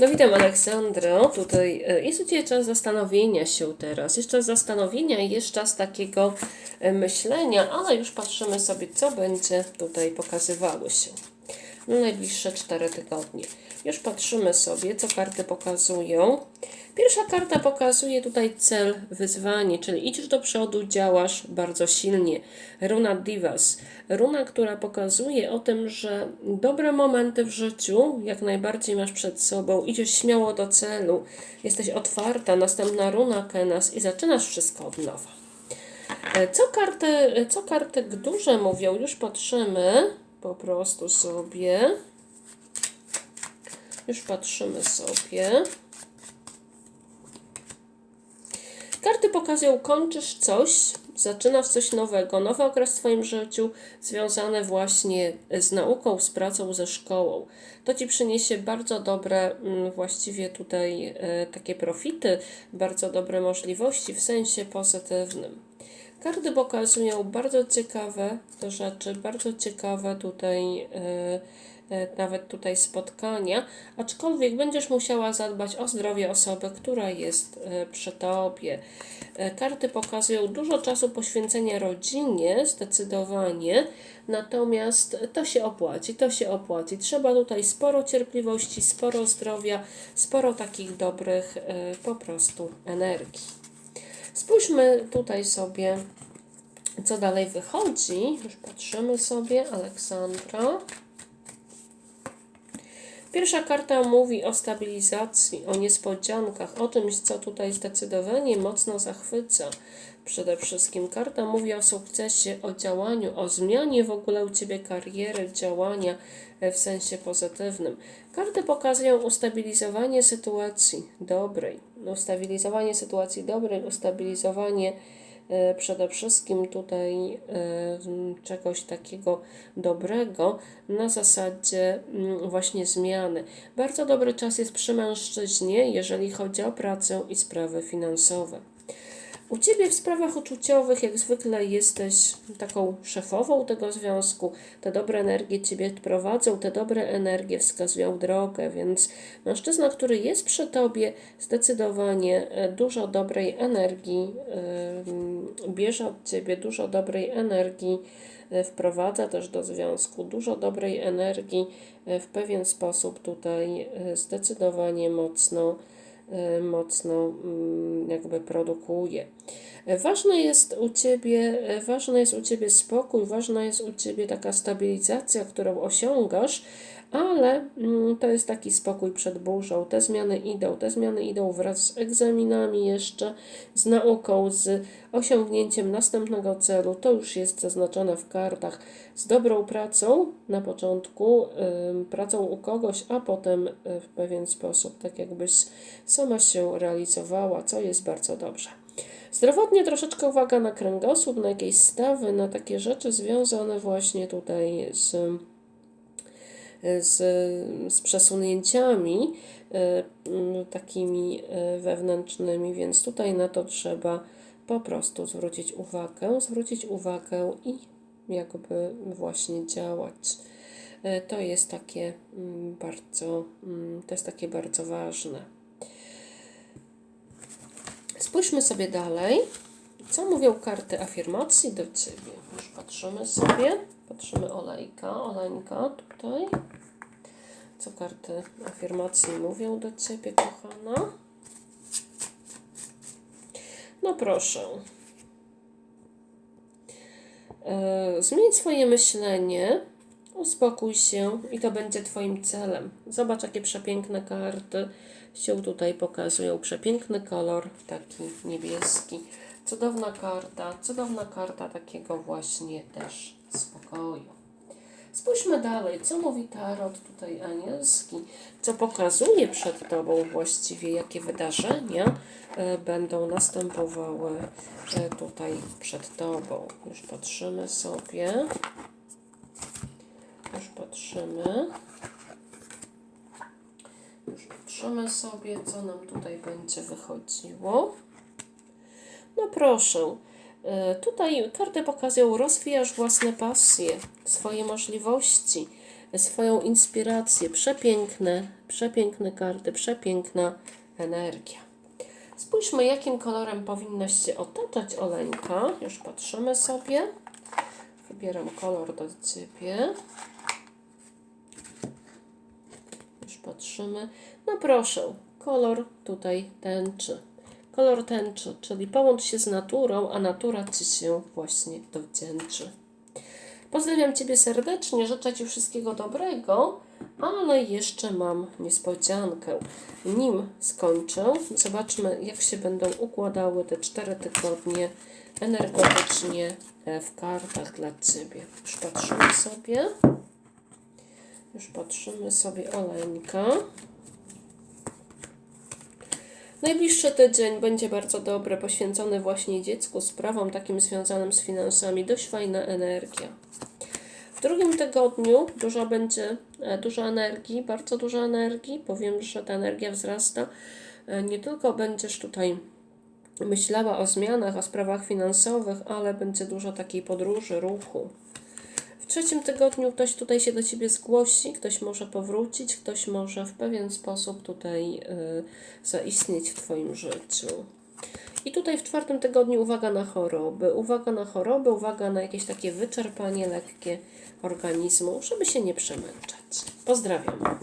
No witam Aleksandro. Tutaj e, jest u Ciebie czas zastanowienia się teraz. Jest czas zastanowienia i jest czas takiego e, myślenia, ale już patrzymy sobie, co będzie tutaj pokazywało się. Na najbliższe 4 tygodnie. Już patrzymy sobie, co karty pokazują. Pierwsza karta pokazuje tutaj cel, wyzwanie, czyli idziesz do przodu, działasz bardzo silnie. Runa Divas. Runa, która pokazuje o tym, że dobre momenty w życiu jak najbardziej masz przed sobą, idziesz śmiało do celu, jesteś otwarta, następna runa Kenas i zaczynasz wszystko od nowa. E, Co karty, co karty duże mówią? Już patrzymy po prostu sobie. Już patrzymy sobie. Karty pokazują, kończysz coś, zaczynasz coś nowego, nowy okres w Twoim życiu związany właśnie z nauką, z pracą, ze szkołą. To Ci przyniesie bardzo dobre, mm, właściwie tutaj e, takie profity, bardzo dobre możliwości w sensie pozytywnym. Karty pokazują bardzo ciekawe rzeczy, bardzo ciekawe tutaj, e, nawet tutaj spotkania, aczkolwiek będziesz musiała zadbać o zdrowie osoby, która jest e, przy tobie. E, Karty pokazują dużo czasu poświęcenia rodzinie, zdecydowanie, natomiast to się opłaci, to się opłaci. Trzeba tutaj sporo cierpliwości, sporo zdrowia, sporo takich dobrych e, po prostu energii. Spójrzmy tutaj sobie, co dalej wychodzi. Już patrzymy sobie, Aleksandra. Pierwsza karta mówi o stabilizacji, o niespodziankach, o czymś, co tutaj zdecydowanie mocno zachwyca. Przede wszystkim karta mówi o sukcesie, o działaniu, o zmianie w ogóle u Ciebie kariery, działania e, w sensie pozytywnym. Karty pokazują ustabilizowanie sytuacji dobrej, ustabilizowanie sytuacji dobrej, ustabilizowanie przede wszystkim tutaj e, czegoś takiego dobrego na zasadzie mm, właśnie zmiany. Bardzo dobry czas jest przy mężczyźnie, jeżeli chodzi o pracę i sprawy finansowe. U Ciebie w sprawach uczuciowych, jak zwykle, jesteś taką szefową tego związku. Te dobre energie Ciebie prowadzą, te dobre energie wskazują drogę, więc mężczyzna, który jest przy Tobie, zdecydowanie e, dużo dobrej energii e, bierze od Ciebie, dużo dobrej energii e, wprowadza też do związku, dużo dobrej energii e, w pewien sposób tutaj zdecydowanie mocno mocno mm, jakby produkuje. Ważne jest u Ciebie, ważny jest u Ciebie spokój, ważna jest u Ciebie taka stabilizacja, którą osiągasz, ale mm, to jest taki spokój przed burzą. Te zmiany idą, te zmiany idą wraz z egzaminami jeszcze, z nauką, z osiągnięciem następnego celu. To już jest zaznaczone w kartach. Z dobrą pracą na początku, pracą u kogoś, a potem y, w pewien sposób, tak jakbyś sama się realizowała, co jest bardzo dobrze. Zdrowotnie troszeczkę uwaga na kręgosłup, na jakieś stawy, na takie rzeczy związane właśnie tutaj z z, z przesunięciami e, takimi e, wewnętrznymi, więc tutaj na to trzeba po prostu zwrócić uwagę, zwrócić uwagę i jakby właśnie działać. E, To jest takie mm, bardzo, mm, to jest takie bardzo ważne. Spójrzmy sobie dalej. Co mówią karty afirmacji do Ciebie? Już patrzymy sobie. Patrzymy olejka, oleńka tutaj. Co karty afirmacji mówią do Ciebie, kochana? No proszę. E, Zmień swoje myślenie, uspokój się i to będzie Twoim celem. Zobacz, jakie przepiękne karty się tutaj pokazują. Przepiękny kolor, taki niebieski. Cudowna karta, cudowna karta takiego właśnie też spokoju. Spójrzmy dalej, co mówi Tarot tutaj anielski, co pokazuje przed Tobą właściwie, jakie wydarzenia e, będą następowały e, tutaj przed Tobą. Już patrzymy sobie. Już patrzymy. Patrzymy sobie, co nam tutaj będzie wychodziło. No proszę, y, tutaj karty pokazują, rozwijasz własne pasje, swoje możliwości, swoją inspirację. Przepiękne, przepiękne karty, przepiękna energia. Spójrzmy, jakim kolorem powinnaś się otaczać, Oleńka. Już patrzymy sobie. Wybieram kolor do Ciebie. Już patrzymy. No proszę, kolor tutaj tęczy. Kolor tęczy, czyli połącz się z naturą, a natura Ci się właśnie dowdzięczy. Pozdrawiam Ciebie serdecznie, życzę Ci wszystkiego dobrego, ale jeszcze mam niespodziankę. Nim skończę, zobaczmy, jak się będą układały te cztery tygodnie energetycznie e, w kartach dla Ciebie. Już patrzymy sobie. Już patrzymy sobie Oleńka. Najbliższy tydzień będzie bardzo dobry, poświęcony właśnie dziecku, sprawom takim związanym z finansami. Dość fajna energia. W drugim tygodniu dużo będzie, e, dużo energii, bardzo dużo energii. Powiem, że ta energia wzrasta. E, Nie tylko będziesz tutaj myślała o zmianach, o sprawach finansowych, ale będzie dużo takiej podróży, ruchu. Trzecim tygodniu ktoś tutaj się do Ciebie zgłosi, ktoś może powrócić, ktoś może w pewien sposób tutaj y, zaistnieć w Twoim życiu. I tutaj w czwartym tygodniu uwaga na choroby, uwaga na choroby, uwaga na jakieś takie wyczerpanie lekkie organizmu, żeby się nie przemęczać. Pozdrawiam.